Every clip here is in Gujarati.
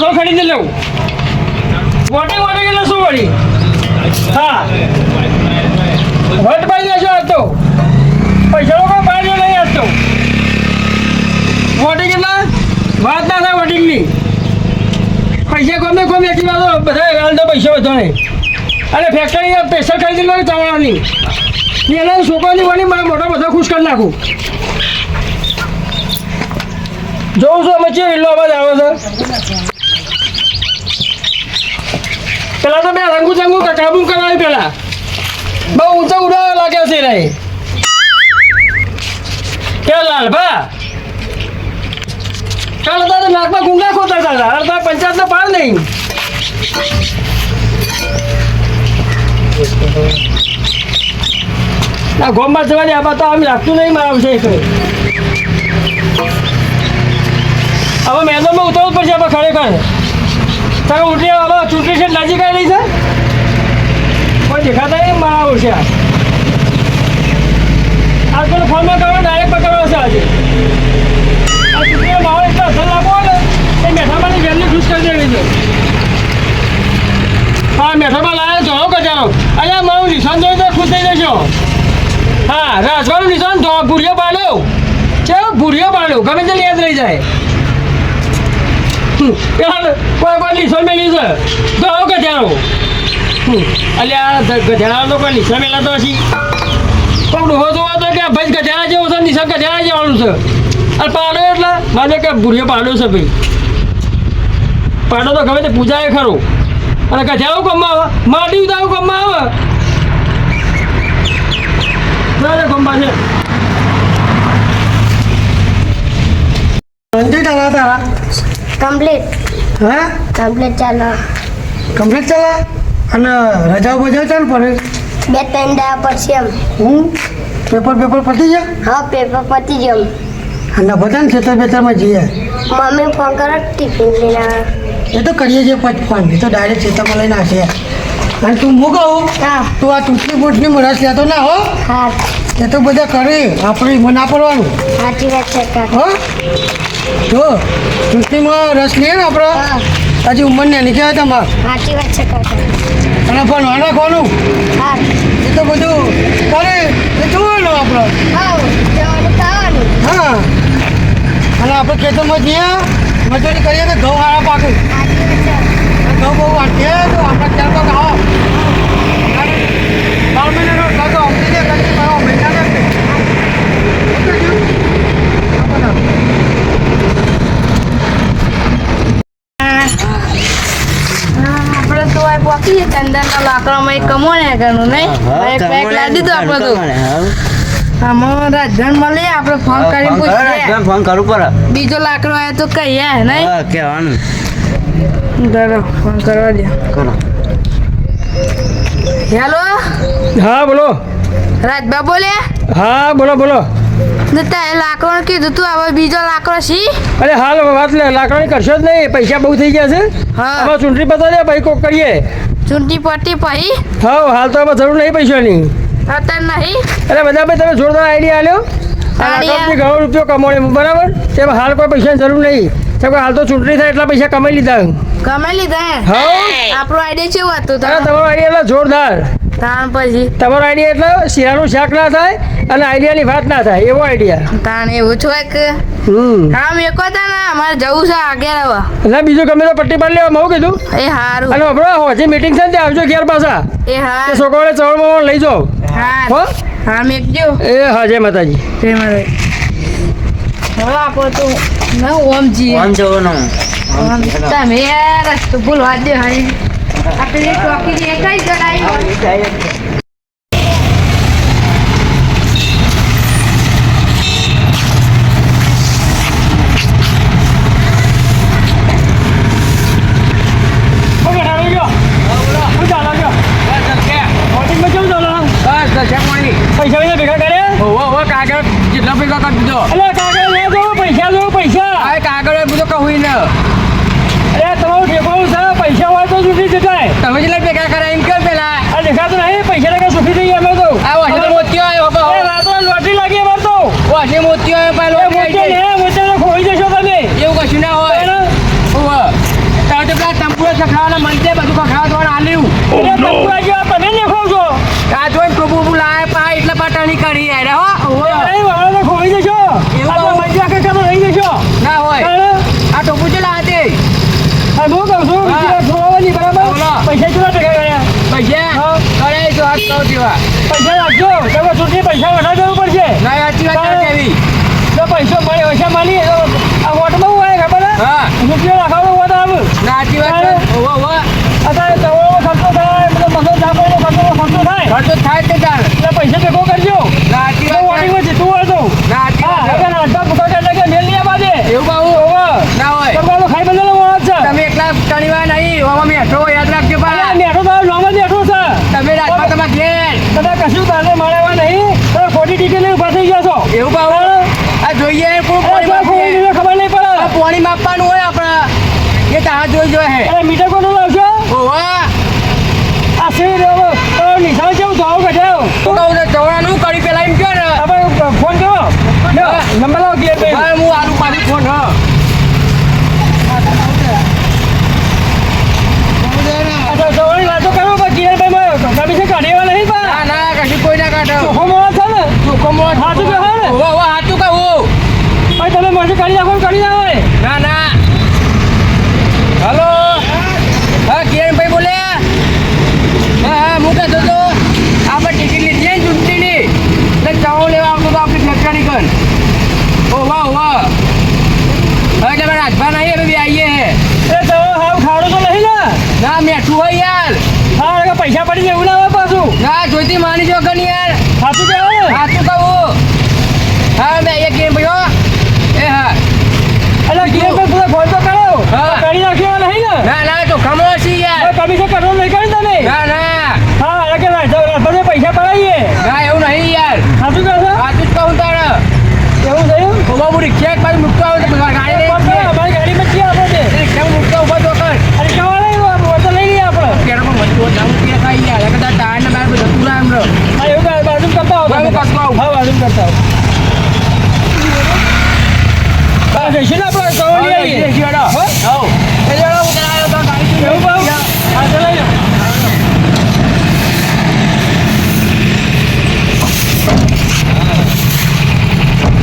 ગોમને ખરીદી લેવું. વોટિંગ વોટિંગ એટલે શું વળી? હા. વટ દેજો આજ તો. પૈસાનો કોઈ પાડ્યો નહીં આજ તો. વોટિંગ એટલે વાત ના થાય વોટિંગની. પૈસા કોમે કોમે એટલી વાત બધા હાલ પૈસા વધો નહીં. અને ફેક્ટરી સ્પેશિયલ ખરીદી લઉં ચવાણાની. એના છોકરાની વળી મારા મોટા બધા ખુશ કરી નાખું. જોઉં છું અમે ચેવી લો અવાજ આવે છે. પેલા તો બે રંગુ ચંગુ કાબુ કરાવી પેલા. બહુ ઊંચા ઉડાવવા લાગ્યો છે રે કે લાલભા કાલ હતા તો નાકમાં ગુંગા ખોતા હતા અડધા પંચાયત ના પાર નહીં. ના ગોમમાં જવાની આ તો આમ લાગતું નહીં મારા વિશે હવે મેદાનમાં ઉતરવું પડશે આપણે ખરેખર. તમે ઉઠી હવે ચૂંટણી છે નજીક આવી છે? દેખાતા નહીં ફોનમાં કરો ડાયરેક્ટ પકડવાનો છે આજે. ને એ મેઠામાની વેલની ખુશ કરી દેવી છે. હા, મેઠામાં લાવે ધોળો કચારો અહીંયા મારું નિશાન જોઈ તો ખુશ થઈ જશો. હા રાજવાનું નિશાન ભૂરિયો પાડ્યો છે ભૂરિયો પાડ્યો ગમે તે યાદ રહી જાય. પેલા કોઈ કોઈ નિશાન મેલી છે ધોળો કચારો અલ્યા ગધેડા તો કોઈ નિશાન મેલા તો હશી. પણ ડોહો તો હતો કે ભાઈ ગધેડા જેવો છે નિશાન ગધેડા જેવાનું છે. અને પાડો એટલે. માને કે ભૂરિયો પાડો છે ભાઈ. પાડો તો ગમે તે પૂજાય ખરો. અને ગધેડો કમમાં આવે. માટી ઉદાવું કમમાં આવે. ના છે. કમ્પ્લીટ હે? કમ્પ્લીટ ચાલો. કમ્પ્લીટ ચાલે? અને રજાઓ બજાવ ચાલ પડે બે ત્રણ દાડા પછી એમ. હું? પેપર પેપર પતી જાય હા પેપર પતી જાય અને બધાને ખેતર બેતરમાં જઈએ. મમ્મી ફોન કરો ટિફિન લઈને આવે. એ તો કરીએ છીએ પચપન એ તો ડાયરેક્ટ ખેતરમાં લઈને આવશે. અને તું કહું હા. તું આ તૂટની બૂટની મરસ લેતો ના હો. હા. એ તો બધા કરે. આપણે મના પડવાનું. સાચી વાત છે હો? જો તૂટણીમાં રસ લઈએ ને આપણે? હજી ઉંમર ને નીકળ્યા તમારે? સાચી વાત છે અને પણ નાખવાનું હા. એ તો બધું કરે એ જોવાનું આપણે. હા અને આપણે ખેતરમાં જઈએ મજૂરી કરીએ તો ઘઉં હારા પાકે. ઘઉં બહુ વાંચીએ તો આપણે ત્યાર તો ખાઓ બાર મહિનાનો કાકો અમથી જે કરી મારો મહિનાનો જ છે. ઓકે જી? હા, બરાબર. આપણે તો ચંદનના લાકડામાં એક કમો ને નહીં? એક પેક લાવી દીધું આપણે તો. આમાં રાજધાન મળે આપણે ફોન કરી પૂછીએ. ફોન કરું પર બીજો લાકડો આવે તો કહીએ નહીં? હા કહેવાનું. ફોન કરવા દે. કરો. હેલો? હા બોલો. રાજબા બોલે? હા બોલો બોલો. તારે લાકડો કીધું તું હવે બીજો લાકડો સી અરે હાલ વાત લે લાકડો કરશો જ નહીં પૈસા બહુ થઈ ગયા છે. હા. હવે ચૂંટણી પતા દે ભાઈ કોક કરીએ. ચૂંટણી પતી પછી હા હાલ તો હવે જરૂર નહીં પૈસાની. અત્યારે નહીં? અરે બધા ભાઈ તમે જોરદાર આઈડિયા આલ્યો. આ ઘણો રૂપિયો કમાણી બરાબર? તેમાં હાલ કોઈ પૈસાની જરૂર નહીં. કે હાલ તો ચૂંટણી થાય એટલા પૈસા કમાઈ લીધા. ગમે લીધા હે. આપણો આઈડિયા કેવું હતું તમારો? આઈડિયા એટલે જોરદાર. તાણ પછી? તમારો આઈડિયા એટલે શિયાળું શાક ના થાય અને આઈડિયાની વાત ના થાય એવો આઈડિયા તાણ એવું છે એક હમ. હા મેકો તા ને અમારે જવું છે આગળ આવવા એટલે બીજું ગમે તો પટ્ટી પાડી લેવા હું કીધું. એ હારું. અને હમણાં હજી મીટિંગ છે ને આવજો ઘેર પાછા. એ હા તે છોકરાઓને ચવડમાં લઈ જાઓ. હા? હો મેકજો એ હા જય માતાજી. જય મારે હવે આપણો તો ના ઓમ જી જવાનો. તમે રસ્તો ભૂલવા દે હારી આપણે ચોકી ને કઈ જણાય ઓ બેટા લઈ ગયો શું ચાલે ગયો હોટિંગમાં કેવું ચાલે પૈસા પૈસા ભેગા કર્યા જેટલા પૈસા કરી દીધો અલે કાગળ લે જો પૈસા જો પૈસા આ કાગળ બધું કહું ને અરે તમારું ઠેકાણું છે પૈસા હોય તો ચૂંટણી જતાય તમે જેટલા ભેગા કર્યા એમ કે પેલા આ દેખાતું નહીં પૈસા કહો જેવા. પૈસા રાખજો. તમે ચૂંટણી પૈસા વધારે દેવું પડશે. ના સાચી વાત કેવી? જો પૈસો મળે પૈસા મળી તો આ વોટમાં હું આવે ખબર હે? રૂપિયો વોટ આવે ના સાચી વાત છે ઓહો ઓહો અત્યારે દવાનો ખર્ચો થાય બધો મસો ચાપવાનો ખર્ચો ખર્ચો થાય ખર્ચો થાય તે ચાલ એટલે પૈસા ભેગો કરજો ના સાચી તો વાત છે વોટિંગમાં જીતવું હોય તો ના સાચી હા વાત છે હવે નાસ્તા ભૂખા કરતા કે મેલ નહીં આપવા દે એવું કહું ઓવા ના હોય તમારો ખાઈ બંધેલો માણસ છે તમે એકલા ટણીવા નહીં ઓમાં મેઠો યાદ રાખજો અરે પા મેઠો તારો નામ જ મેઠો છે તમે રાજમાં તમારા ઘેર તમે કશું તારે મળવા નહીં ખોટી ઊભા થઈ ગયા છો. એવું કહું આ જોઈએ પાણી ખબર નહીં પડે. પાણી માપવાનું હોય આપણા એ તાହା જોઈ જોઈ હે. અરે મીટર કોનો લાવશો? ઓવા આ શેર નિશાન કેવું જાવ કઢાવ હું કહું છું ચવડાનું કરી પેલા એમ કહો ને આપણે ફોન કરો લ્યો, નંબર લાવો ગેર ભાઈ હા, હું આલુ પાછી ફોન હ અચ્છા સવારની વાતો કરો પણ કિરણભાઈ માં તમે છે કાઢેવા નહીં ના પા ના કશું કોઈ ના કાઢો ચોખ્ખો માણસ ને ચોખ્ખો હાચું કહો ને? ઓહો ઓહો હાચું કહું. ભાઈ તમે મને કરી નાખો કરી નાખો ના ના. હલો? હા કિરણભાઈ બોલે. હા હા હું કહેતો હતો આપણે ટિકિટ લીધી ને ચૂંટણીની. એટલે લેવા આવતો હતો આપણી ફેક્ટરી કન ઓ વાહ વાહ. હવે એટલે મારા હાથમાં નહીં હવે બી આવીએ હે. એ તો હાવ ખાડો તો નહીં ને? ના મેઠું હોય યાર. હા પૈસા પડી જવું ના હોય પાછું. ના જોઈતી માની જો કન યાર. સાચું કહેવાય ને સાચું કહું હા મેં એક ગેમ ભાઈઓ એ હા એટલે કિરણભાઈ પૂરો ફોન તો કરો હા. કાઢી નાખ્યો નહીં ને ના ના તો ખમો છી યાર કમિશન કરવો નહીં કરી તમે ના ના હા એટલે કે રાજભાઈ પૈસા પડાવીએ ના એવું નહીં યાર સાચું કહો છો સાચું જ કહું તારે એવું હું રિક્ષા એક બાજુ મૂકતો આવું તો ગાડી અમારી ગાડીમાં છીએ આપણે તે. રિક્ષા મૂકતો ઊભા તો કર અરે કેવા લઈ વોટર લઈ લઈએ આપણે પણ વચ્ચે જાઉં ત્યાં ખાઈ એટલે કદાચ ટાયર ને બાર બધું તું એમ રહો હા એવું બાજુ કરતા આવો તમે. કરતા આવો. હા બાજુ કરતા આવો. જઈશું ને આપણે કવર લઈ આવીએ. હો? એવું ભાવ? હા, તો લઈ લો.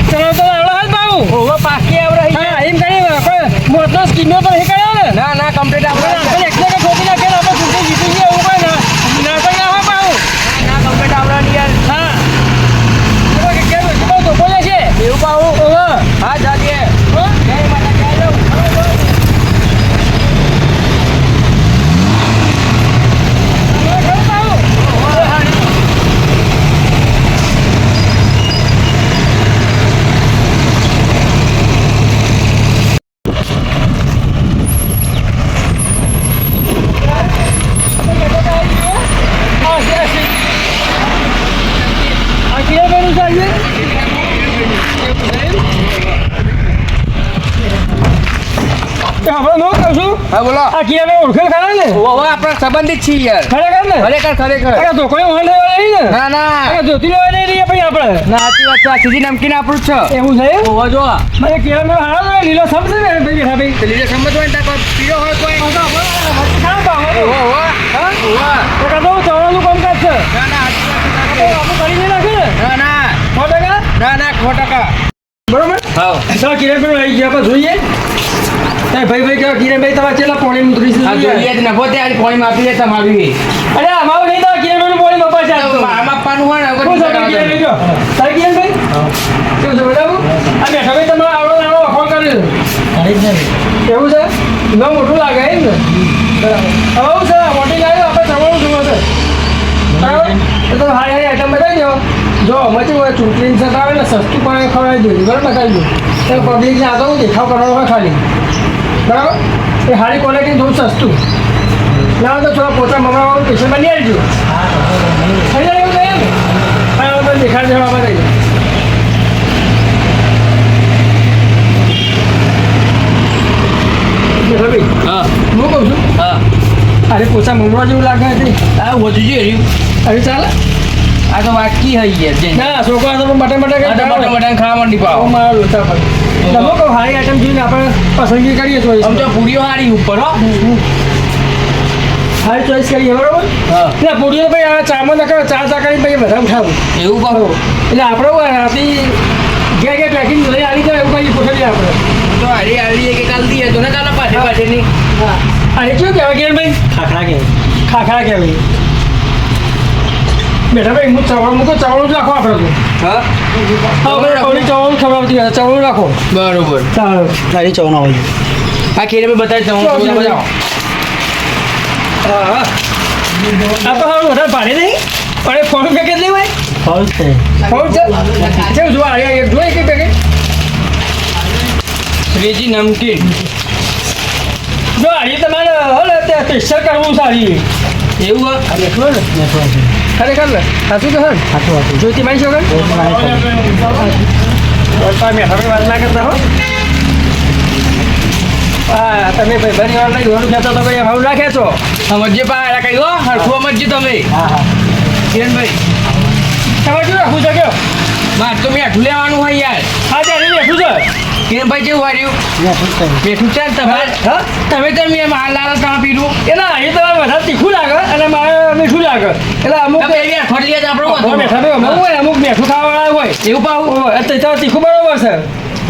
ચલો તો આવડો હાલ ભાવ. હા, એમ કરીએ આપણે મોટો સ્કીમો તો નહીં કર્યો ને ના ના કમ્પ્લીટ આપણે આપણે આપણે એકને કે ઠોકી નાખીએ ને આપણે ચૂંટણી જીતી જઈએ એવું કોઈ ના નાટક ના હોય ભાવ. ના કમ્પ્લીટ આપણે યાર હા એમાં કે કેમ બહુ ધોકો જશે એવું પાવું ઓહો હા જાતીએ હો? જય માતા જય જાઉં હવે ખરું ભાવ? હા, છે, છે. આ કિરણભાઈનું છે આજે? તો આપણે હું કહું છું હા બોલો આ કિરણભાઈ ઓળખેલ ખરા ને હવે આપણે સંબંધિત છીએ યાર. ખરેખર ને? ખરેખર ખરેખર. અરે તો કોઈ વાંધો નહીં ને. ના ના. આ જોતી લેવા નહીં રહીએ પછી આપણે. ના સાચી વાત છે. આ સીધી નમકીન આપણું છે. એવું છે એમ? જો મને કિરણભાઈ હારા તો લીલો સમજે ને ભાઈ ભાઈ. તો સમજ હોય ને કોઈ પીળો હોય કોઈ? તો ખાવા હા ઓહો ઓહો. હા? ઓહો. તો કાં તો ચવાણું કામકાજ છે? ના ના સાચી વાત છે કરી નહીં નાખે ના? ના સો ના ના ટકા. બરોબર? હા. ચાલો કિરણભાઈ આવી ગયા આપણે જોઈએ. ભાઈ ભાઈ કહો કિરણભાઈ તમારે ચેલા પોણી ઉતરી આ જોઈએ જ પાણી માપી લે તમારું. અરે અમારું નહીં તો કિરણભાઈનું પોણી મપા છે આજ તો. માપવાનું હોય ને શું છે ભાઈ કિરણભાઈ જો તારે કિરણભાઈ? કેવું છે બરાબર? બેઠા ભાઈ તમારે આવડો નાનો વખોળ કર્યો એવું છે? ન મોટું લાગે એમ ને? બરાબર. હવે છે મોટી ગાડી આપણે ચવાણું જોવા છે બરાબર? તો હારી હારી આઈટમ બતાવી દો જો મચી ચૂંટણી આવે ને સસ્તું પણ ખવડાવી દઉં બરાબર બતાવી દઉં તો પબ્લિકને આગળ હું દેખાવ કરવાનો હોય ખાલી. બરાબર? એ હારી ક્વોલિટી થોડું સસ્તું. ના તો થોડા પોતા મમરાવાળું પૈસા બની આવજો. થઈ જાય એવું હા દેખાડ દેવા થઈ હા. હું કહું છું? હા. અરે પોતા મમરા જેવું લાગે છે. આ વધુ જોઈએ અરે ચાલે. આ તો વાકી હઈ ગયા છે ના છોકરા તો બટા બટા આ તો મોટા મોટા ખાવા માંડી પાવ. મારા લોચા પર તમે કો હારી આઈટમ જોઈને આપણે પસંદગી કરીએ આમ ચોઈસ તો પૂરીઓ હારી ઉપર હો. હારી ચોઈસ કરીએ બરોબર? હા. એટલે પૂરીઓ ભાઈ આ ચામાં નકર ચા ચા કરી પછી બધા ઉઠાવું એવું કરો એટલે આપણે રાતી ઘેર ઘેર પેકિંગ લઈ આવી જાય એવું કઈ પૂછે આપણે. તો હારી આવી કે કાલ દીએ? તો ને કાલે પાછે પાછેની. હા. અરે શું કહેવાય કે ભાઈ ખાખરા કહેવાય. ખાખરા કહેવાય. બેઠા ભાઈ હું ચવાણું મૂકો ચવાણું જ રાખો આપણે તો. હા? ચવાણું ખવડાવતી હોય ચવાણું રાખો. બરોબર. ચાલો. તારી ચૌના હોય આ ખેડે મેં બતાવી દઉં. હા હા આ તો હારું વધારે ભાડે નહીં. અરે ફોન પેકેજ નહીં ભાઈ. ફોલ છે. ફોન છે. કેવું જોવા એક જોઈ કે પેકેજ શ્રીજી નમકીન. જો આજે તમારે હલે તે સ્પેશિયલ કરવું સારી એવું આ? ને ખરેખર ને સાચું તો હે સાચું સાચું જોઈતી મારી છોકર તમે હવે વાત ના કરતા હો હા તમે ભાઈ ઘણી વાર નહીં ઘણું કહેતા તો ભાઈ હવે ના ખેંચો સમજ્ય પા કઈ હો હરખું સમજ્ય તમે હા હા કિરણભાઈ તમારે શું રાખવું છો કયો મારે તો મેઠું લેવાનું હોય યાર હા ત્યારે બેઠું છે કિરણભાઈ જેવું વાર્યું બેઠો છે ને તમારે તમે તો મેં માર લાલ તા પીધું. એટલે એ તમારે વધારે તીખું લાગે અને મારે મીઠું લાગે. એટલે અમુક તમે જ આપણો અમુક હોય અમુક મીઠું ખાવાવાળા હોય. એવું પાવું તો તીખું બરોબર છે.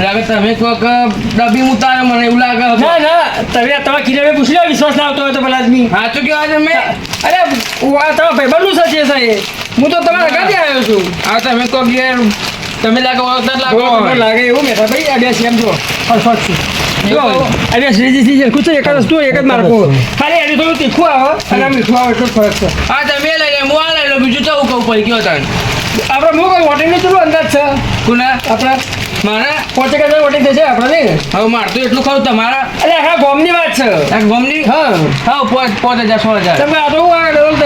લાગે તમે કોક ડબ્બી ઉતારે મને એવું લાગે ના ના તમે તમે કિરણ પૂછી લો વિશ્વાસ ના આવતો હોય તો પેલા આદમી હા તો છે મેં? અરે આ ભાઈ ભાઈબંધનું સાચી છે હું તો તમારા ઘરથી આવ્યો છું. હા તમે કોક ઘેર તમે લાગો ઓળખતા લાગો. તમને લાગે એવું મેઠા ભાઈ આ બે સેમ જો પરફેક્ટ છે જો અરે શ્રીજી શ્રીજી કુછ એક જ તો એક જ મારકો ખાલી એની થોડું તીખું આવે અને આ મીઠું આવે એટલો ફરક છે? હા તમે લઈ લે હું આ લઈ લો બીજું તો કહું પડી ગયો તાન. આપણે હું કોઈ હોટેલનું ચલો અંદાજ છે. કુના? આપણા? મારે? પોતે કદાચ વટી થશે આપણે નહીં? હવે માર તો એટલું ખાવ તમારા. અરે હા ગોમની વાત છે. આ ગોમની? હા. હા પાંચ પાંચ હજાર સો હજાર. તમે આ તો હું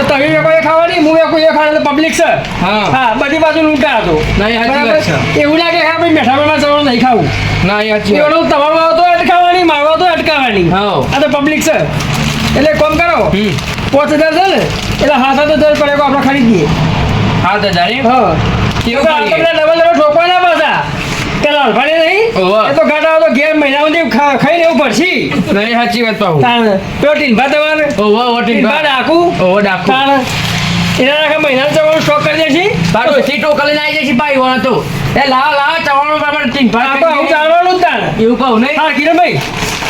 તમે લોકોએ ખાવાની હું કોઈ ખાવાનું પબ્લિક છે. હા. હા બધી બાજુ લૂંટા હતો નહીં, સાચી વાત છે. એવું લાગે કે આપણે મેઠામાં જવાનું નહીં ખાવું. ના એ સાચી. એવડું તમારું આવતો અટકાવવાની મારો આવતો અટકાવવાની. હા. આ તો પબ્લિક છે. એટલે કોમ કરો. પાંચ હજાર છે ને એટલે હા સાત હજાર પડે આપણે ખરીદીએ. સાત હજાર? હા. કેવું આ તો કરીએ? ડબલ ડબલ ઠોકવાના પાછા. કે લાલભાને નહીં. એ તો ગાડા તો ઘેર મહિના સુધી ખા- ખાઈને એવું પડશે. નહીં સાચી વાત પાહુ. તાણ પેલો ટીનભા તમારે ઓહો ઓહો ટીનભા આખું. ઓહો ડાકુ તાણ એના મહિના જવાનું સ્ટોક કરી દેશે પાછો એસી ટોકલ લઈને આવી જશે ભાઈ વાળા તો. એ લાવ લાવ ચવાણું પ્રમાણે તીન આ તો આવું ચાલવાનું તાણ. એવું કહું નહીં? હા કિરણભાઈ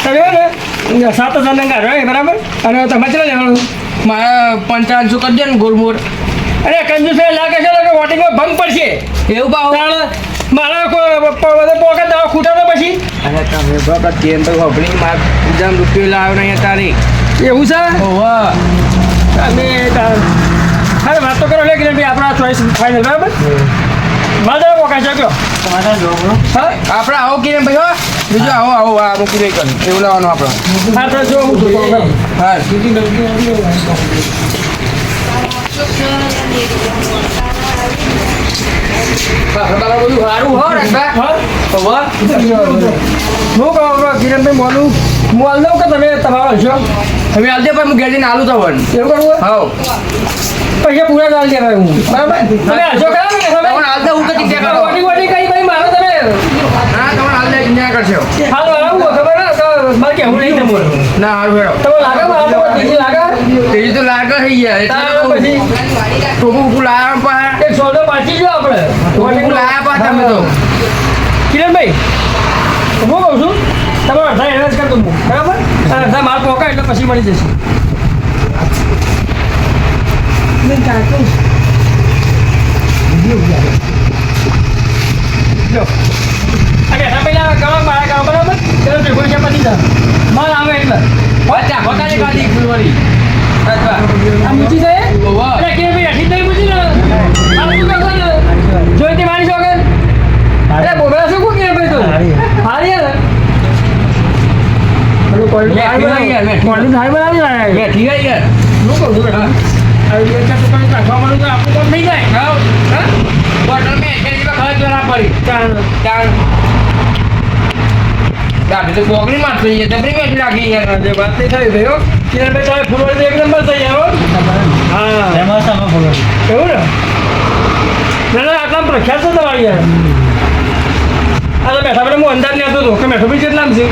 તમે હે ને સાત હજાર ના ગાડો બરાબર. અને તમારે કેટલા લેવાનું? મારા પંચાવનસો કરી દે ને ગુરમુર અરે કંજુસ લાગે છે કે વોટિંગમાં ભંગ પડશે. એવું તાણ મારા પોકેટ દવા ખૂટા તો પછી? અરે તમે બકા કેમ તો હોબળી માર પૂજામ રૂપિયો લાવ્યો નહીં તારી એવું છે? ઓહો. તમે અરે વાત તો કરો લે કિરણભાઈ આપણા ચોઈસ ફાઇનલ બરાબર? મારા પોકા છે કયો તમારા જોગણો હા? આપણે આવો કિરણ ભાઈ હો. બીજો આવો આવો આ મૂકી કરી. એવું લાવવાનું આપણે. હા તો જો. હા હો કહું હાલ દઉં કે તમે તમારો હશો તમે હું ઘેર જઈને હાઉ પૈસા પૂરા તમે હશો ખરા ને તમે હાલ કઈ મારો તમે હાલ કરશો હાલ આવું ખબર નહીં તમારું ના હારું તમે લાગે બીજી લાગે તેજી તો લાગે ગયા એટલે પછી આપણે? ટોકું લાયા પા તમે તો. કિરણભાઈ હું કહું છું તમારો અડધા એડવાન્સ કરી દઉં બરાબર? અને અડધા માલ પોકા એટલે પછી મળી જશે પહેલા ગામ મારા ગામ બરાબર? તેનો ભેગો છે પતી જાય માલ આવે એટલે. અચ્છા પોતાની ગાડી ફૂલવાળી અચ્છા આ મૂકી જાય ઓહો. કે ભાઈ અઠી નહીં મૂકી ને આ શું કરશો ને જોઈ તે મારી અરે બોબરા શું કહું કે ભાઈ તું હારી. બનાવી લાયા. બેઠી ગઈ યાર શું કહું છું બેટા? આ બે ચાર દુકાન રાખવા માંડું તો આપણું કામ નહીં જાય હાઉ હા બોટલ મેં. ચાલ ગાડી તો બોગડી માં એ જાય તબરી લાગી યાર. જે વાત નહીં થઈ ભાઈ હો. કિરણભાઈ તારે ફૂલવાડી એક નંબર થઈ જાય હો. એમાં તમે બોલો એવું ને? ના ના આટલા પ્રખ્યાત છે તમારી યાર. આ તો બેઠા બેઠા હું અંદાજ લેતો હતો કે મેઠો બી કેટલામ છે.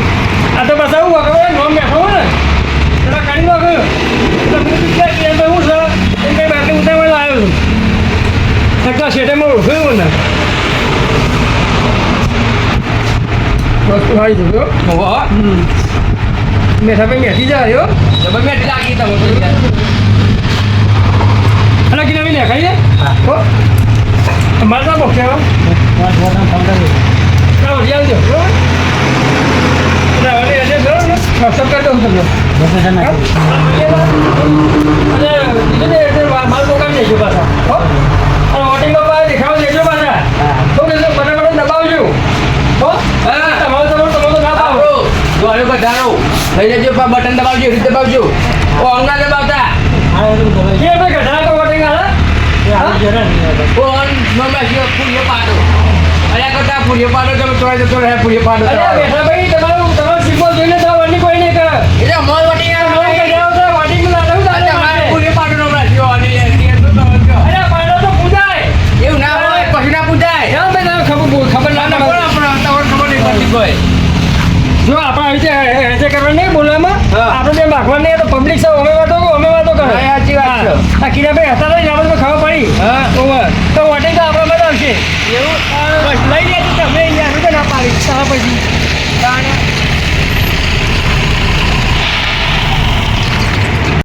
આ તો પાછા એવું વાગે નોમ બેઠો હોય ને. પેલા કાઢી એટલે કીધું ભાઈ હું છે? એ કંઈ બાટલી ઉતારવા આવ્યો છું. શેઠેમાં ઓળખ્યું ને. વસ્તુ સારી છે જો ઓહો મેઠા ભાઈ મેઠી જાય હો જબર મેં લાગી તમે અને કિના બી ખાઈ દે હો. મારે તો બોક્સ ને સબ કરી દઉં તમને. ને? માલ મોકામ દેજો પાછા. હો. અને પાછા દેખાવા દેજો પાછા. તો કે બરાબર દબાવજો હો હા. તમારું તમારું તમારું ના પાડો આપણું દોડ્યો ગધારો લઈ લેજો પા બટન દબાવજો રીત દબાવજો. ઓ અંગા દબાવતા. કે ભાઈ ગઢા તો બટન હા? ઓ અન મમ્મા જો પૂરીઓ પાડો. અલ્યા કરતા પૂરીઓ પાડો તમે ચોય જતો રહે પૂરીઓ પાડો. અરે બેઠા ભાઈ તમારું તમારો સિમ્બોલ જોઈને તો વળની કોઈ નહીં કર. એટલે મોલ વટી આ મોલ ગઢા તો વાટીનું લાડુ તો તમારે મારે. પૂરીઓ પાડો નો રાખ્યો અને એ તો તો અરે પાડો તો પૂજાય. એવું ના હોય પછી ના પૂજાય. કેમ ભાઈ તમે ખબર ખબર ના ના પડે. પણ આપણે? ખબર નહીં પડતી કોઈ. જો આવી રીતે હેચે કરવા નહીં બોલવામાં. આપણે બે માગવા નહીં તો પબ્લિક સૌ અમે વાતો કરો અમે વાતો કરે. સાચી વાત છે. આ કિરાભાઈ હતા તો આપણે ખબર પડી. હા. તો વોટિંગ તો આપણા બધા આવશે એવું? બસ લઈ લેજો તમે અહીંયા ના પાડી. પછી.